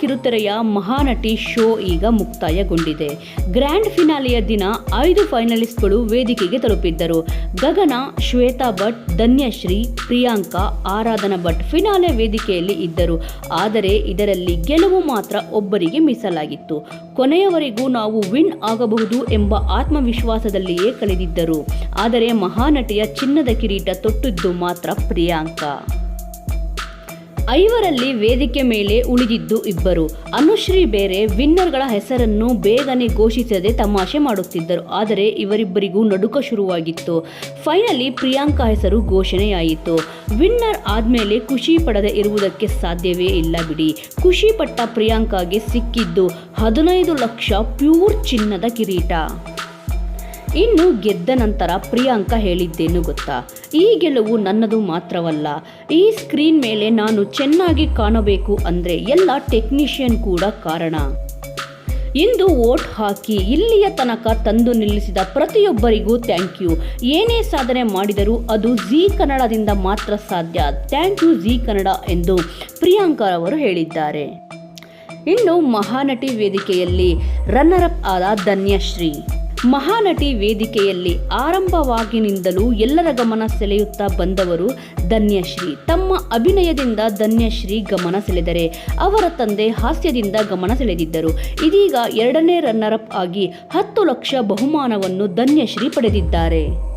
ಕಿರುತೆರೆಯ Mahanati show ಈಗ ಮುಕ್ತಾಯಗೊಂಡಿದೆ. Grand ಫಿನಾಲೆಯ ದಿನ ಐದು ಫೈನಲಿಸ್ಟ್ಗಳು ವೇದಿಕೆಗೆ ತಲುಪಿದ್ದರು. ಗಗನ, ಶ್ವೇತಾ ಭಟ್, ಧನ್ಯಶ್ರೀ, ಪ್ರಿಯಾಂಕಾ, ಆರಾಧನಾ ಭಟ್ ಫಿನಾಲೆ ವೇದಿಕೆಯಲ್ಲಿ ಇದ್ದರು. ಆದರೆ ಇದರಲ್ಲಿ ಗೆಲುವು ಮಾತ್ರ ಒಬ್ಬರಿಗೆ ಮೀಸಲಾಗಿತ್ತು. ಕೊನೆಯವರೆಗೂ ನಾವು ವಿನ್ ಆಗಬಹುದು ಎಂಬ ಆತ್ಮವಿಶ್ವಾಸದಲ್ಲಿಯೇ ಕಳೆದಿದ್ದರು. ಆದರೆ ಮಹಾನಟಿಯ ಚಿನ್ನದ ಕಿರೀಟ ತೊಟ್ಟಿದ್ದು ಮಾತ್ರ ಪ್ರಿಯಾಂಕಾ. ಐವರಲ್ಲಿ ವೇದಿಕೆ ಮೇಲೆ ಉಳಿದಿದ್ದು ಇಬ್ಬರು. ಅನುಶ್ರೀ ಬೇರೆ ವಿನ್ನರ್ಗಳ ಹೆಸರನ್ನು ಬೇಗನೆ ಘೋಷಿಸದೆ ತಮಾಷೆ ಮಾಡುತ್ತಿದ್ದರು. ಆದರೆ ಇವರಿಬ್ಬರಿಗೂ ನಡುಕ ಶುರುವಾಗಿತ್ತು. ಫೈನಲಿ ಪ್ರಿಯಾಂಕಾ ಹೆಸರು ಘೋಷಣೆಯಾಯಿತು. ವಿನ್ನರ್ ಆದಮೇಲೆ ಖುಷಿ ಪಡದೆ ಇರುವುದಕ್ಕೆ ಸಾಧ್ಯವೇ ಇಲ್ಲ ಬಿಡಿ. ಖುಷಿ ಪಟ್ಟ ಪ್ರಿಯಾಂಕಾಗೆ ಸಿಕ್ಕಿದ್ದು ಹದಿನೈದು ಲಕ್ಷ ಪ್ಯೂರ್ ಚಿನ್ನದ ಕಿರೀಟ. ಇನ್ನು ಗೆದ್ದ ನಂತರ ಪ್ರಿಯಾಂಕಾ ಹೇಳಿದ್ದೇನು ಗೊತ್ತಾ? ಈ ಗೆಲುವು ನನ್ನದು ಮಾತ್ರವಲ್ಲ. ಈ ಸ್ಕ್ರೀನ್ ಮೇಲೆ ನಾನು ಚೆನ್ನಾಗಿ ಕಾಣಬೇಕು ಅಂದರೆ ಎಲ್ಲ ಟೆಕ್ನಿಷಿಯನ್ ಕೂಡ ಕಾರಣ. ಇಂದು ವೋಟ್ ಹಾಕಿ ಇಲ್ಲಿಯ ತನಕ ತಂದು ನಿಲ್ಲಿಸಿದ ಪ್ರತಿಯೊಬ್ಬರಿಗೂ ಥ್ಯಾಂಕ್ ಯು. ಏನೇ ಸಾಧನೆ ಮಾಡಿದರೂ ಅದು ಜಿ ಕನ್ನಡದಿಂದ ಮಾತ್ರ ಸಾಧ್ಯ. ಥ್ಯಾಂಕ್ ಯು ಜಿ ಕನ್ನಡ ಎಂದು ಪ್ರಿಯಾಂಕಾ ಅವರು ಹೇಳಿದ್ದಾರೆ. ಇನ್ನು ಮಹಾನಟಿ ವೇದಿಕೆಯಲ್ಲಿ ರನ್ನರ್ ಅಪ್ ಆದ ಧನ್ಯಶ್ರೀ. ಮಹಾನಟಿ ವೇದಿಕೆಯಲ್ಲಿ ಆರಂಭವಾಗಿನಿಂದಲೂ ಎಲ್ಲರ ಗಮನ ಸೆಳೆಯುತ್ತಾ ಬಂದವರು ಧನ್ಯಶ್ರೀ. ತಮ್ಮ ಅಭಿನಯದಿಂದ ಧನ್ಯಶ್ರೀ ಗಮನ ಸೆಳೆದರೆ ಅವರ ತಂದೆ ಹಾಸ್ಯದಿಂದ ಗಮನ ಸೆಳೆದಿದ್ದರು. ಇದೀಗ ಎರಡನೇ ರನ್ನರ್ ಅಪ್ ಆಗಿ ಹತ್ತು ಲಕ್ಷ ಬಹುಮಾನವನ್ನು ಧನ್ಯಶ್ರೀ ಪಡೆದಿದ್ದಾರೆ.